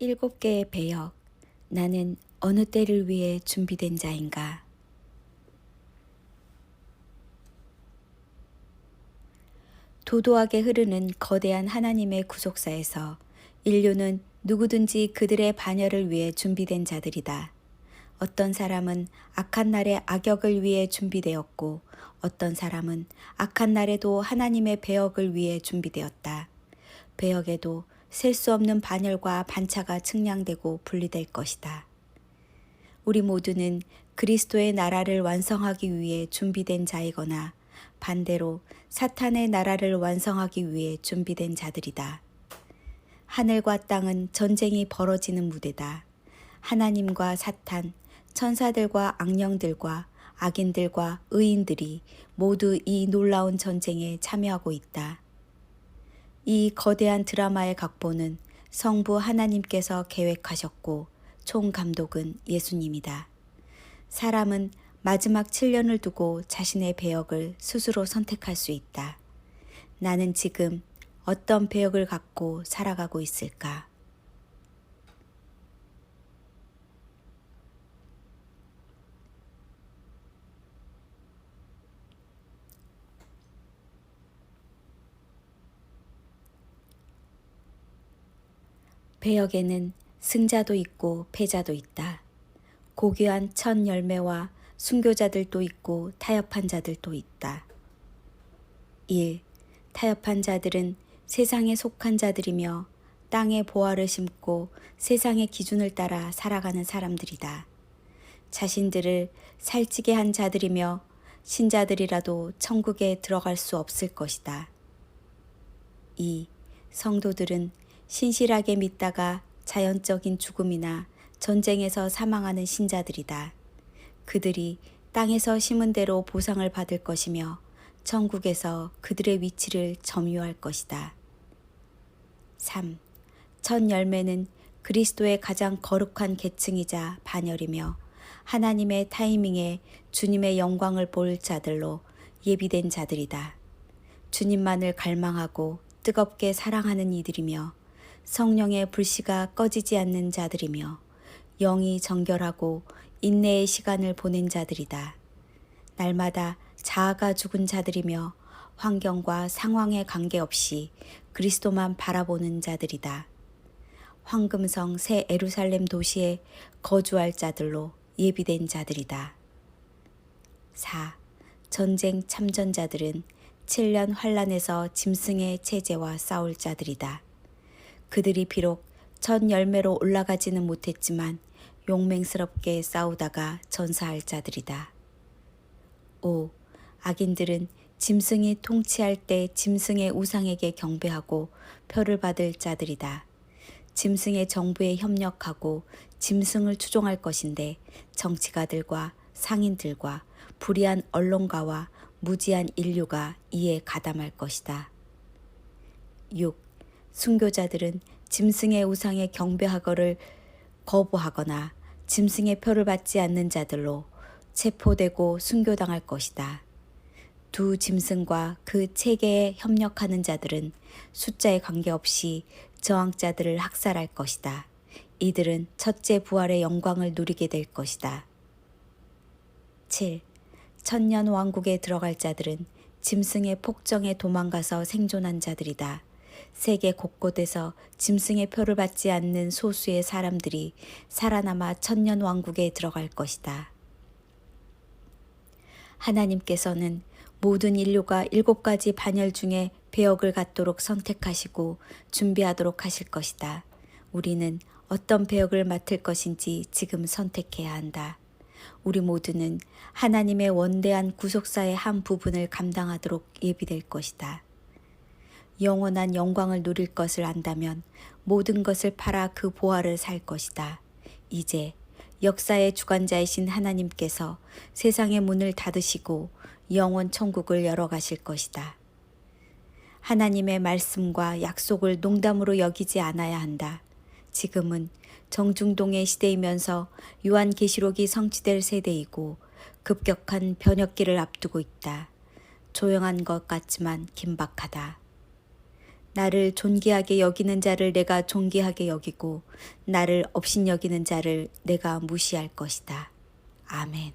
일곱 개의 배역. 나는 어느 때를 위해 준비된 자인가? 도도하게 흐르는 거대한 하나님의 구속사에서 인류는 누구든지 그들의 반열을 위해 준비된 자들이다. 어떤 사람은 악한 날의 악역을 위해 준비되었고, 어떤 사람은 악한 날에도 하나님의 배역을 위해 준비되었다. 배역에도 셀 수 없는 반열과 반차가 측량되고 분리될 것이다. 우리 모두는 그리스도의 나라를 완성하기 위해 준비된 자이거나 반대로 사탄의 나라를 완성하기 위해 준비된 자들이다. 하늘과 땅은 전쟁이 벌어지는 무대다. 하나님과 사탄, 천사들과 악령들과 악인들과 의인들이 모두 이 놀라운 전쟁에 참여하고 있다. 이 거대한 드라마의 각본은 성부 하나님께서 계획하셨고 총 감독은 예수님이다. 사람은 마지막 7년을 두고 자신의 배역을 스스로 선택할 수 있다. 나는 지금 어떤 배역을 갖고 살아가고 있을까? 배역에는 승자도 있고 패자도 있다. 고귀한 첫 열매와 순교자들도 있고 타협한 자들도 있다. 1. 타협한 자들은 세상에 속한 자들이며 땅에 보화를 심고 세상의 기준을 따라 살아가는 사람들이다. 자신들을 살찌게 한 자들이며 신자들이라도 천국에 들어갈 수 없을 것이다. 2. 성도들은 신실하게 믿다가 자연적인 죽음이나 전쟁에서 사망하는 신자들이다. 그들이 땅에서 심은 대로 보상을 받을 것이며 천국에서 그들의 위치를 점유할 것이다. 3. 첫 열매는 그리스도의 가장 거룩한 계층이자 반열이며 하나님의 타이밍에 주님의 영광을 볼 자들로 예비된 자들이다. 주님만을 갈망하고 뜨겁게 사랑하는 이들이며 성령의 불씨가 꺼지지 않는 자들이며 영이 정결하고 인내의 시간을 보낸 자들이다. 날마다 자아가 죽은 자들이며 환경과 상황에 관계없이 그리스도만 바라보는 자들이다. 황금성 새 에루살렘 도시에 거주할 자들로 예비된 자들이다. 4. 전쟁 참전자들은 7년 환란에서 짐승의 체제와 싸울 자들이다. 그들이 비록 첫 열매로 올라가지는 못했지만 용맹스럽게 싸우다가 전사할 자들이다. 5. 악인들은 짐승이 통치할 때 짐승의 우상에게 경배하고 표를 받을 자들이다. 짐승의 정부에 협력하고 짐승을 추종할 것인데 정치가들과 상인들과 불의한 언론가와 무지한 인류가 이에 가담할 것이다. 6. 순교자들은 짐승의 우상에 경배하거를 거부하거나 짐승의 표를 받지 않는 자들로 체포되고 순교당할 것이다. 두 짐승과 그 체계에 협력하는 자들은 숫자에 관계없이 저항자들을 학살할 것이다. 이들은 첫째 부활의 영광을 누리게 될 것이다. 7. 천년 왕국에 들어갈 자들은 짐승의 폭정에 도망가서 생존한 자들이다. 세계 곳곳에서 짐승의 표를 받지 않는 소수의 사람들이 살아남아 천년 왕국에 들어갈 것이다. 하나님께서는 모든 인류가 일곱 가지 반열 중에 배역을 갖도록 선택하시고 준비하도록 하실 것이다. 우리는 어떤 배역을 맡을 것인지 지금 선택해야 한다. 우리 모두는 하나님의 원대한 구속사의 한 부분을 감당하도록 예비될 것이다. 영원한 영광을 누릴 것을 안다면 모든 것을 팔아 그 보화를 살 것이다. 이제 역사의 주관자이신 하나님께서 세상의 문을 닫으시고 영원 천국을 열어 가실 것이다. 하나님의 말씀과 약속을 농담으로 여기지 않아야 한다. 지금은 정중동의 시대이면서 요한계시록이 성취될 세대이고 급격한 변혁기를 앞두고 있다. 조용한 것 같지만 긴박하다. 나를 존귀하게 여기는 자를 내가 존귀하게 여기고 나를 업신 여기는 자를 내가 무시할 것이다. 아멘.